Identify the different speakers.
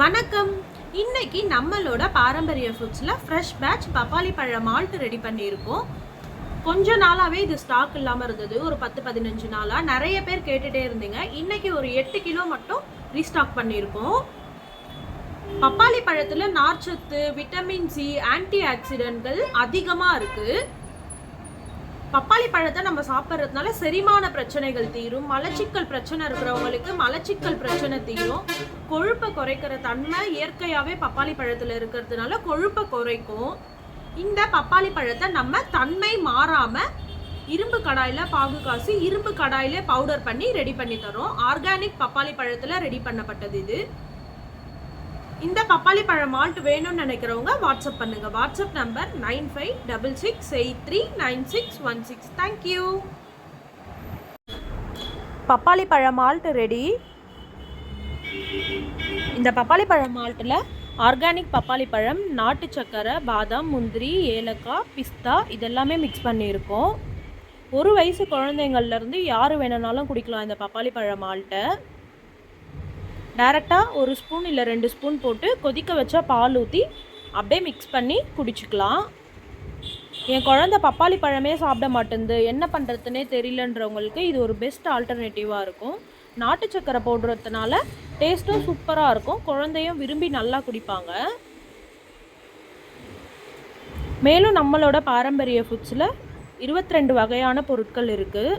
Speaker 1: வணக்கம். இன்னைக்கு நம்மளோட பாரம்பரிய ஃபுட்ஸில் ஃப்ரெஷ் பேட்ச் பப்பாளி பழ மால்ட் ரெடி பண்ணியிருக்கோம். கொஞ்ச நாளாகவே இது ஸ்டாக் இல்லாமல் இருந்தது. ஒரு பத்து பதினஞ்சு நாளாக நிறைய பேர் கேட்டுகிட்டே இருந்தீங்க. இன்னைக்கு ஒரு எட்டு கிலோ மட்டும் ரீஸ்டாக் பண்ணியிருக்கோம். பப்பாளி பழத்தில் நார்ச்சத்து விட்டமின் சி ஆன்டி ஆக்சிடென்ட்கள் அதிகமாக இருக்குது பப்பாளி பழத்தை நம்ம சாப்பிட்றதுனால செரிமான பிரச்சனைகள் தீரும் மலச்சிக்கல் பிரச்சனை இருக்கிறவங்களுக்கு மலச்சிக்கல் பிரச்சனை தீரும். கொழுப்பை குறைக்கிற தன்மை இயற்கையாகவே பப்பாளி பழத்தில் இருக்கிறதுனால கொழுப்பை குறைக்கும். இந்த பப்பாளி பழத்தை நம்ம தன்மை மாறாமல் இரும்பு கடாயில் பாகு காசி இரும்பு கடாயிலே பவுடர் பண்ணி ரெடி பண்ணி தரோம். ஆர்கானிக் பப்பாளி பழத்தில் ரெடி பண்ணப்பட்டது இது. இந்த பப்பாளி பழ மால்ட் வேணும்னு நினைக்கிறவங்க வாட்ஸ்அப் பண்ணுங்க. WhatsApp number nine five double six eight three nine six one six. Thank you பப்பாளி பழ மால்ட் ரெடி. இந்த பப்பாளி பழ மால்ட்டில் ஆர்கானிக் பப்பாளி பழம் நாட்டு சக்கரை பாதாம் முந்திரி ஏலக்காய் பிஸ்தா இதெல்லாமே மிக்ஸ் பண்ணியிருக்கோம். ஒரு வயசு குழந்தைங்கள்லேருந்து யார் வேணும்னாலும் குடிக்கலாம் இந்த பப்பாளி பழ மால்ட்டை டேரெக்டாக ஒரு ஸ்பூன் இல்லை ரெண்டு ஸ்பூன் போட்டு கொதிக்க வச்சா பால் ஊற்றி அப்படியே மிக்ஸ் பண்ணி குடிச்சிக்கலாம். என் குழந்த பப்பாளி பழமே சாப்பிட மாட்டேங்குது என்ன பண்ணுறதுனே தெரியலன்றவங்களுக்கு இது ஒரு பெஸ்ட் ஆல்டர்னேட்டிவாக இருக்கும். நாட்டு சக்கரை போடுறதுனால டேஸ்ட்டும் சூப்பராக இருக்கும். குழந்தையும் விரும்பி நல்லா குடிப்பாங்க. மேலும் நம்மளோட பாரம்பரிய ஃபுட்ஸில் இருபத்தி ரெண்டு வகையான பொருட்கள் இருக்குது